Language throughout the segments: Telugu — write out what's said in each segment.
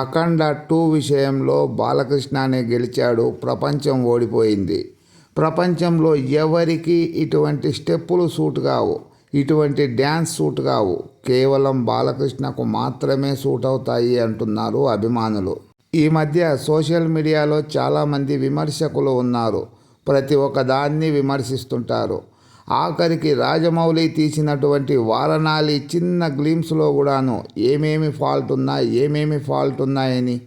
అఖండ టూ విషయంలో బాలకృష్ణనే గెలిచాడు. ప్రపంచం ఓడిపోయింది. ప్రపంచంలో ఎవరికి ఇటువంటి స్టెప్పులు సూట్ కావు. ఇటువంటి డ్యాన్స్ సూట్ కావు. కేవలం బాలకృష్ణకు మాత్రమే సూట్ అవుతాయి అంటున్నారు అభిమానులు. ఈ మధ్య సోషల్ మీడియాలో చాలామంది విమర్శకులు ఉన్నారు. ప్రతి ఒక్కదాన్ని విమర్శిస్తుంటారు. ఆఖరికి రాజమౌళి తీసినటువంటి వారణాలి చిన్న గ్లిమ్స్లో కూడాను ఏమేమి ఫాల్ట్ ఉన్నా ఏమేమి ఫాల్ట్ ఉన్నాయని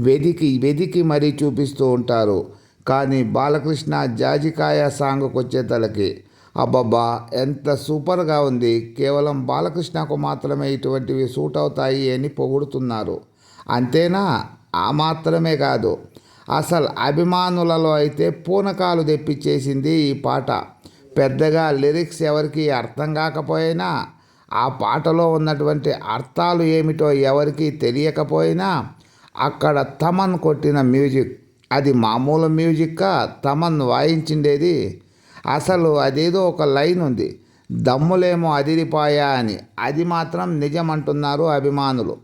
వెదికి వెదికి మరీ చూపిస్తూ ఉంటారు. కానీ బాలకృష్ణ జాజికాయ సాంగ్కి వచ్చేతలకి అబ్బబ్బా ఎంత సూపర్గా ఉంది. కేవలం బాలకృష్ణకు మాత్రమే ఇటువంటివి సూట్ అవుతాయి అని పొగుడుతున్నారు. అంతేనా? ఆ మాత్రమే కాదు. అసలు అభిమానులలో అయితే పూనకాలు తెప్పించేసింది ఈ పాట. పెద్దగా లిరిక్స్ ఎవరికి అర్థం కాకపోయినా ఆ పాటలో ఉన్నటువంటి అర్థాలు ఏమిటో ఎవరికి తెలియకపోయినా అక్కడ తమన్ కొట్టిన మ్యూజిక్. అది మామూలు మ్యూజిక్ తమన్ వాయించిండేది. అసలు అదేదో ఒక లైన్ ఉంది. దమ్ములేమో అదిరిపాయా అని. అది మాత్రం నిజమంటున్నారు అభిమానులు.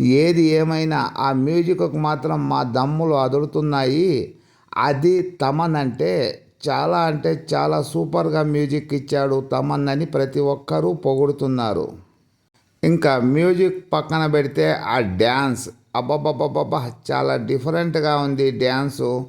ఏది ఏమైనా ఆ మ్యూజిక్కు మాత్రం మా దమ్ములు అదురుతున్నాయి. అది తమన్ అంటే చాలా అంటే చాలా సూపర్గా మ్యూజిక్ ఇచ్చాడు తమన్నని ప్రతి ఒక్కరూ పొగుడుతున్నారు. ఇంకా మ్యూజిక్ పక్కన పెడితే ఆ డ్యాన్స్ అబ్బబ్బబ్బబ్బ చాలా డిఫరెంట్గా ఉంది డ్యాన్సు.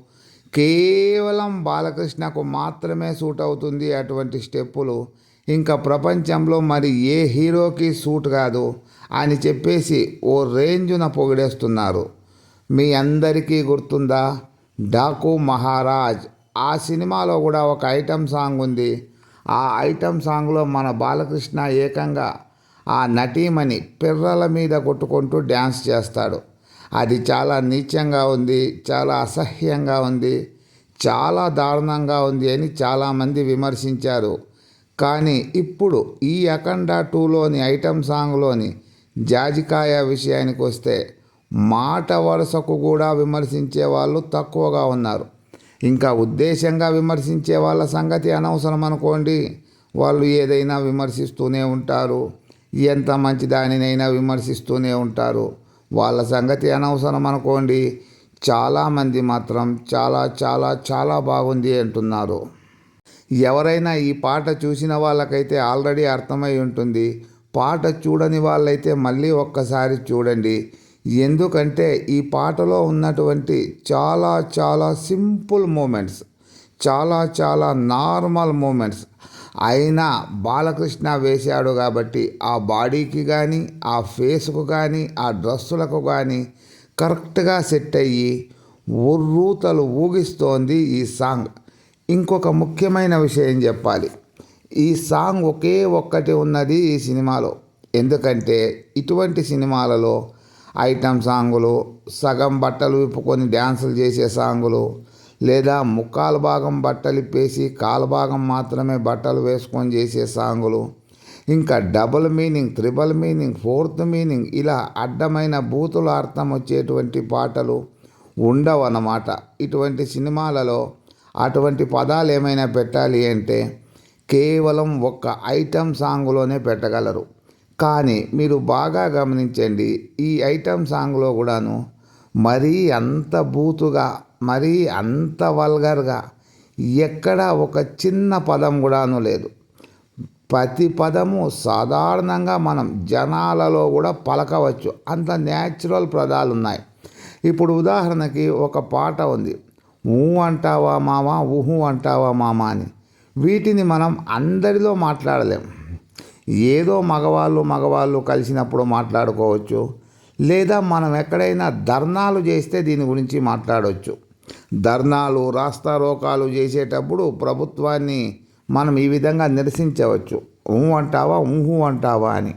కేవలం బాలకృష్ణకు మాత్రమే సూట్ అవుతుంది అటువంటి స్టెప్పులు. ఇంకా ప్రపంచంలో మరి ఏ హీరోకి సూట్ కాదు అని చెప్పేసి ఓ రేంజున పొగిడేస్తున్నారు. మీ అందరికీ గుర్తుందా? డాకు మహారాజ్ ఆ సినిమాలో కూడా ఒక ఐటమ్ సాంగ్ ఉంది. ఆ ఐటమ్ సాంగ్లో మన బాలకృష్ణ ఏకంగా ఆ నటీమణి పిర్రల మీద కొట్టుకుంటూ డ్యాన్స్ చేస్తాడు. అది చాలా నీచంగా ఉంది చాలా అసహ్యంగా ఉంది చాలా దారుణంగా ఉంది అని చాలామంది విమర్శించారు. కానీ ఇప్పుడు ఈ అఖండ టూలోని ఐటమ్ సాంగ్లోని జాజికాయ విషయానికి వస్తే మాట వరుసకు కూడా విమర్శించే వాళ్ళు తక్కువగా ఉన్నారు. ఇంకా ఉద్దేశంగా విమర్శించే వాళ్ళ సంగతి అనవసరం అనుకోండి. వాళ్ళు ఏదైనా విమర్శిస్తూనే ఉంటారు. ఎంత మంచి దానినైనా విమర్శిస్తూనే ఉంటారు. వాళ్ళ సంగతి అనవసరం అనుకోండి. చాలామంది మాత్రం చాలా చాలా చాలా బాగుంది అంటున్నారు. ఎవరైనా ఈ పాట చూసిన వాళ్ళకైతే ఆల్రెడీ అర్థమై ఉంటుంది. పాట చూడని వాళ్ళైతే మళ్ళీ ఒక్కసారి చూడండి. ఎందుకంటే ఈ పాటలో ఉన్నటువంటి చాలా చాలా సింపుల్ మూమెంట్స్ చాలా చాలా నార్మల్ మూమెంట్స్. అయినా బాలకృష్ణ వేశాడు కాబట్టి ఆ బాడీకి కానీ ఆ ఫేస్కు కానీ ఆ డ్రెస్సులకు కానీ కరెక్ట్గా సెట్ అయ్యి ఉర్రూతలు ఊగిస్తోంది ఈ సాంగ్. ఇంకొక ముఖ్యమైన విషయం చెప్పాలి. ఈ సాంగ్ ఒకే ఒక్కటి ఉన్నది ఈ సినిమాలో. ఎందుకంటే ఇటువంటి సినిమాలలో ఐటమ్ సాంగులు సగం బట్టలు విప్పుకొని డ్యాన్సులు చేసే సాంగులు లేదా ముక్కాలు భాగం బట్టలు ఇప్పేసి కాలు భాగం మాత్రమే బట్టలు వేసుకొని చేసే సాంగులు. ఇంకా double meaning triple meaning fourth meaning ఇలా అడ్డమైన బూతుల అర్థం వచ్చేటువంటి పాటలు ఉండవు అన్నమాట ఇటువంటి సినిమాలలో అటువంటి పదాలు ఏమైనా పెట్టాలి అంటే కేవలం ఒక్క ఐటమ్ సాంగ్లోనే పెట్టగలరు. కానీ మీరు బాగా గమనించండి ఈ ఐటమ్ సాంగ్లో కూడాను మరీ అంత బూతుగా మరీ అంత వల్గర్గా ఎక్కడ ఒక చిన్న పదం కూడాను లేదు. ప్రతి పదము సాధారణంగా మనం జనాలలో కూడా పలకవచ్చు. అంత న్యాచురల్ పదాలు ఉన్నాయి. ఇప్పుడు ఉదాహరణకి ఒక పాట ఉంది. ఊ అంటావా మామ ఊహు అంటావా మామ అని. వీటిని మనం అందరిలో మాట్లాడలేం. ఏదో మగవాళ్ళు మగవాళ్ళు కలిసినప్పుడు మాట్లాడుకోవచ్చు. లేదా మనం ఎక్కడైనా ధర్నాలు చేస్తే దీని గురించి మాట్లాడవచ్చు ధర్నాలు రాస్తారోకాలు చేసేటప్పుడు ప్రభుత్వాన్ని మనం ఈ విధంగా నిరసించవచ్చు. ఊ అంటావా ఊహు అంటావా అని.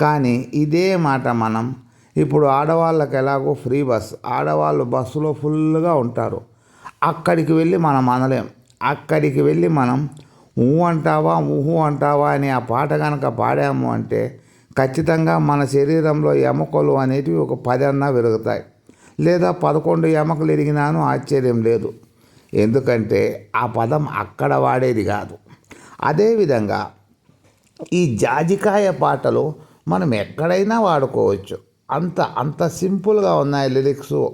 కానీ ఇదే మాట మనం ఇప్పుడు ఆడవాళ్ళకి ఎలాగో ఫ్రీ బస్. ఆడవాళ్ళు బస్సులో ఫుల్గా ఉంటారు. అక్కడికి వెళ్ళి మనం అనలేం. అక్కడికి వెళ్ళి మనం ఊ అంటావా ఊహు అంటావా అనే ఆ పాట కనుక పాడాము అంటే ఖచ్చితంగా మన శరీరంలో ఎముకలు అనేటివి ఒక పది అన్నా పెరుగుతాయి లేదా పదకొండు ఎముకలు ఎరిగినాను ఆశ్చర్యం లేదు. ఎందుకంటే ఆ పదం అక్కడ వాడేది కాదు. అదేవిధంగా ఈ జాజికాయ పాటలు మనం ఎక్కడైనా వాడుకోవచ్చు. అంత అంత సింపుల్గా ఉన్నాయి లిరిక్స్.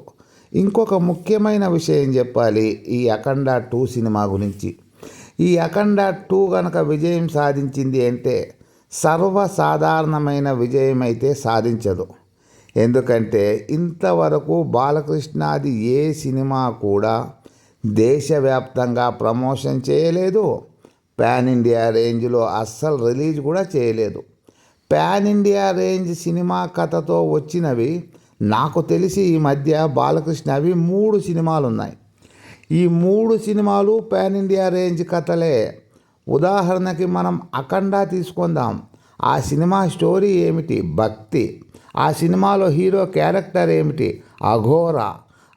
ఇంకొక ముఖ్యమైన విషయం చెప్పాలి ఈ అఖండ టూ సినిమా గురించి. ఈ అఖండ టూ కనుక విజయం సాధించింది అంటే సర్వసాధారణమైన విజయం అయితే సాధించదు. ఎందుకంటే ఇంతవరకు బాలకృష్ణది ఏ సినిమా కూడా దేశవ్యాప్తంగా ప్రమోషన్ చేయలేదు. పాన్ ఇండియా రేంజ్లో అస్సలు రిలీజ్ కూడా చేయలేదు. పాన్ ఇండియా రేంజ్ సినిమా కథతో వచ్చినవి నాకు తెలిసి ఈ మధ్య బాలకృష్ణవి మూడు సినిమాలు ఉన్నాయి ఈ మూడు సినిమాలు పాన్ ఇండియా రేంజ్ కథలే. ఉదాహరణకి మనం అఖండ తీసుకుందాం. ఆ సినిమా స్టోరీ ఏమిటి? భక్తి. ఆ సినిమాలో హీరో క్యారెక్టర్ ఏమిటి? అఘోర.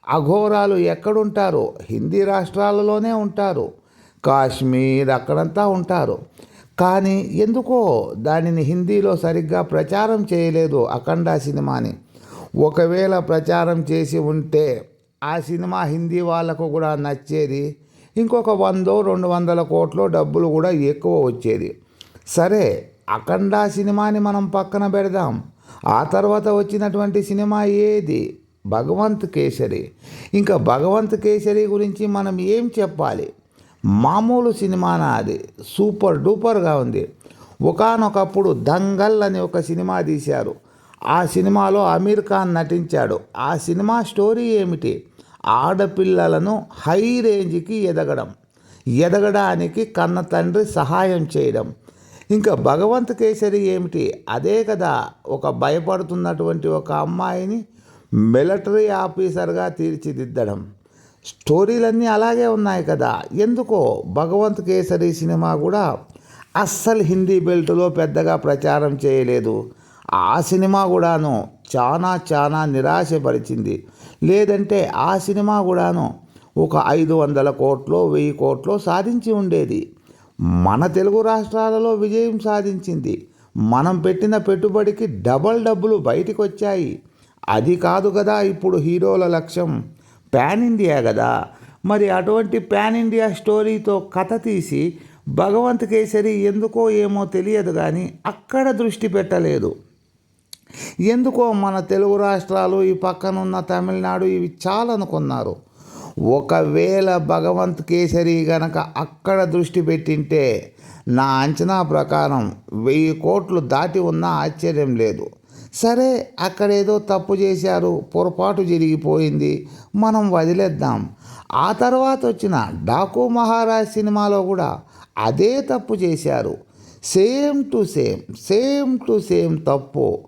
అఘోరాలు ఎక్కడుంటారు? హిందీ రాష్ట్రాలలోనే ఉంటారు. కాశ్మీర్ అక్కడంతా ఉంటారు. కానీ ఎందుకో దానిని హిందీలో సరిగ్గా ప్రచారం చేయలేదు అఖండ సినిమాని. ఒకవేళ ప్రచారం చేసి ఉంటే ఆ సినిమా హిందీ వాళ్ళకు కూడా నచ్చేది. ఇంకొక వందో రెండు వందల కోట్లు డబ్బులు కూడా ఎక్కువ వచ్చేది. సరే అఖండ సినిమాని మనం పక్కన పెడదాం. ఆ తర్వాత వచ్చినటువంటి సినిమా ఏది? భగవంత్ కేసరి. ఇంకా భగవంత్ కేసరి గురించి మనం ఏం చెప్పాలి? మామూలు సినిమానా అది? సూపర్ డూపర్గా ఉంది. ఒకానొకప్పుడు దంగల్ అని ఒక సినిమా తీశారు. ఆ సినిమాలో అమీర్ ఖాన్ నటించాడు. ఆ సినిమా స్టోరీ ఏమిటి? ఆడపిల్లలను హై రేంజ్కి ఎదగడం ఎదగడానికి కన్న తండ్రి సహాయం చేయడం. ఇంకా భగవంత్ కేసరి ఏమిటి? అదే కదా ఒక భయపడుతున్నటువంటి ఒక అమ్మాయిని మిలిటరీ ఆఫీసర్గా తీర్చిదిద్దడం. స్టోరీలన్నీ అలాగే ఉన్నాయి కదా ఎందుకో భగవంత్ కేసరి సినిమా కూడా అస్సలు హిందీ బెల్ట్లో పెద్దగా ప్రచారం చేయలేదు. ఆ సినిమా కూడాను చాలా చాలా నిరాశపరిచింది. లేదంటే ఆ సినిమా కూడాను ఒక ఐదు వందల కోట్లు వెయ్యి కోట్లు సాధించి ఉండేది. మన తెలుగు రాష్ట్రాలలో విజయం సాధించింది. మనం పెట్టిన పెట్టుబడికి డబల్ డబ్బులు బయటికి వచ్చాయి అది కాదు కదా ఇప్పుడు హీరోల లక్ష్యం. పాన్ ఇండియా కదా మరి అటువంటి పాన్ ఇండియా స్టోరీతో కథ తీసి భగవంత్ కేసరి ఎందుకో ఏమో తెలియదు కానీ అక్కడ దృష్టి పెట్టలేదు. ఎందుకో మన తెలుగు రాష్ట్రాలు ఈ పక్కనున్న తమిళనాడు ఇవి చాలనుకున్నారు. ఒకవేళ భగవంత్ కేసరి గనక అక్కడ దృష్టి పెట్టింటే నా అంచనా ప్రకారం వెయ్యి కోట్లు దాటి ఉన్నా ఆశ్చర్యం లేదు. సరే అక్కడేదో తప్పు చేశారు పొరపాటు జరిగిపోయింది మనం వదిలేద్దాం. ఆ తర్వాత వచ్చిన డాకు మహారాజ్ సినిమాలో కూడా అదే తప్పు చేశారు. Same to same same to same తప్పు.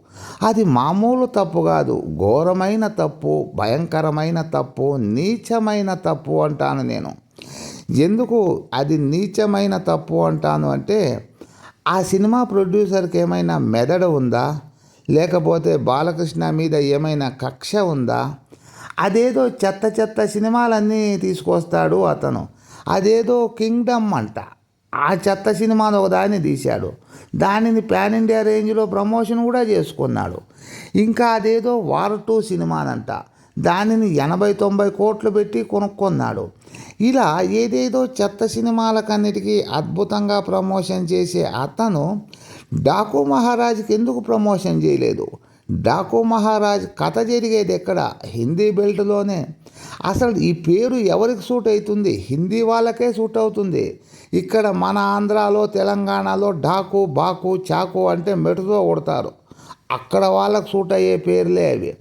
అది మామూలు తప్పు కాదు. ఘోరమైన తప్పు భయంకరమైన తప్పు నీచమైన తప్పు అంటాను నేను. ఎందుకు అది నీచమైన తప్పు అంటాను అంటే ఆ సినిమా ప్రొడ్యూసర్కి ఏమైనా మెదడు ఉందా? లేకపోతే బాలకృష్ణ మీద ఏమైనా కక్ష ఉందా? అదేదో చెత్త చెత్త సినిమాలన్నీ తీసుకొస్తాడు అతను. అదేదో కింగ్డమ్ అంట. ఆ చెత్త సినిమాను ఒక దాన్ని తీశాడు. దానిని పాన్ ఇండియా రేంజ్లో ప్రమోషన్ కూడా చేసుకున్నాడు. ఇంకా అదేదో వార్ టూ సినిమానంట. దానిని ఎనభై తొంభై కోట్లు పెట్టి కొనుక్కున్నాడు. ఇలా ఏదేదో చెత్త సినిమాలకన్నిటికీ అద్భుతంగా ప్రమోషన్ చేసే అతను డాకు మహారాజ్కి ఎందుకు ప్రమోషన్ చేయలేదు? డాకు మహారాజ్ కథ జరిగేది ఎక్కడ? హిందీ బెల్ట్లోనే. అసలు ఈ పేరు ఎవరికి సూట్ అవుతుంది? హిందీ వాళ్ళకే సూట్ అవుతుంది. ఇక్కడ మన ఆంధ్రాలో తెలంగాణలో డాకు బాకు చాకు అంటే మెటుతో కొడతారు. అక్కడ వాళ్ళకు సూట్ అయ్యే పేర్లే అవి.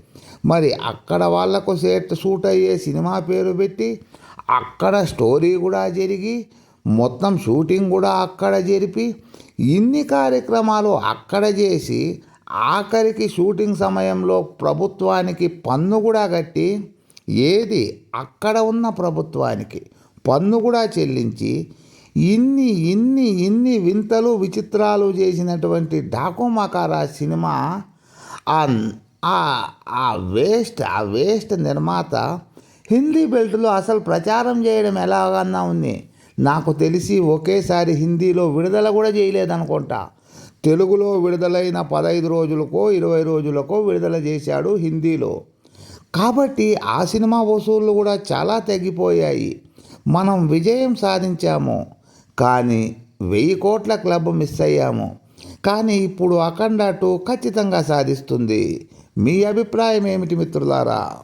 మరి అక్కడ వాళ్ళకు సేట్ సూట్ అయ్యే సినిమా పేరు పెట్టి అక్కడ స్టోరీ కూడా జరిగి మొత్తం షూటింగ్ కూడా అక్కడ జరిపి ఇన్ని కార్యక్రమాలు అక్కడ చేసి ఆఖరికి షూటింగ్ సమయంలో ప్రభుత్వానికి పన్ను కూడా కట్టి ఏది అక్కడ ఉన్న ప్రభుత్వానికి పన్ను కూడా చెల్లించి ఇన్ని ఇన్ని ఇన్ని వింతలు విచిత్రాలు చేసినటువంటి డాకుమకార సినిమా ఆ ఆ వేస్ట్ ఆ వేస్ట్ నిర్మాత హిందీ బెల్ట్లో అసలు ప్రచారం చేయడం ఎలాగన్నా ఉంది. నాకు తెలిసి ఒకేసారి హిందీలో విడుదల కూడా చేయలేదనుకుంటా. తెలుగులో విడుదలైన పదహైదు రోజులకో ఇరవై రోజులకో విడుదల చేశాడు హిందీలో. కాబట్టి ఆ సినిమా వసూళ్ళు కూడా చాలా తగ్గిపోయాయి మనం విజయం సాధించాము. కానీ వెయ్యి కోట్ల క్లబ్ మిస్ అయ్యాము. కానీ ఇప్పుడు అఖండ టూ ఖచ్చితంగా సాధిస్తుంది. మీ అభిప్రాయం ఏమిటి మిత్రులారా?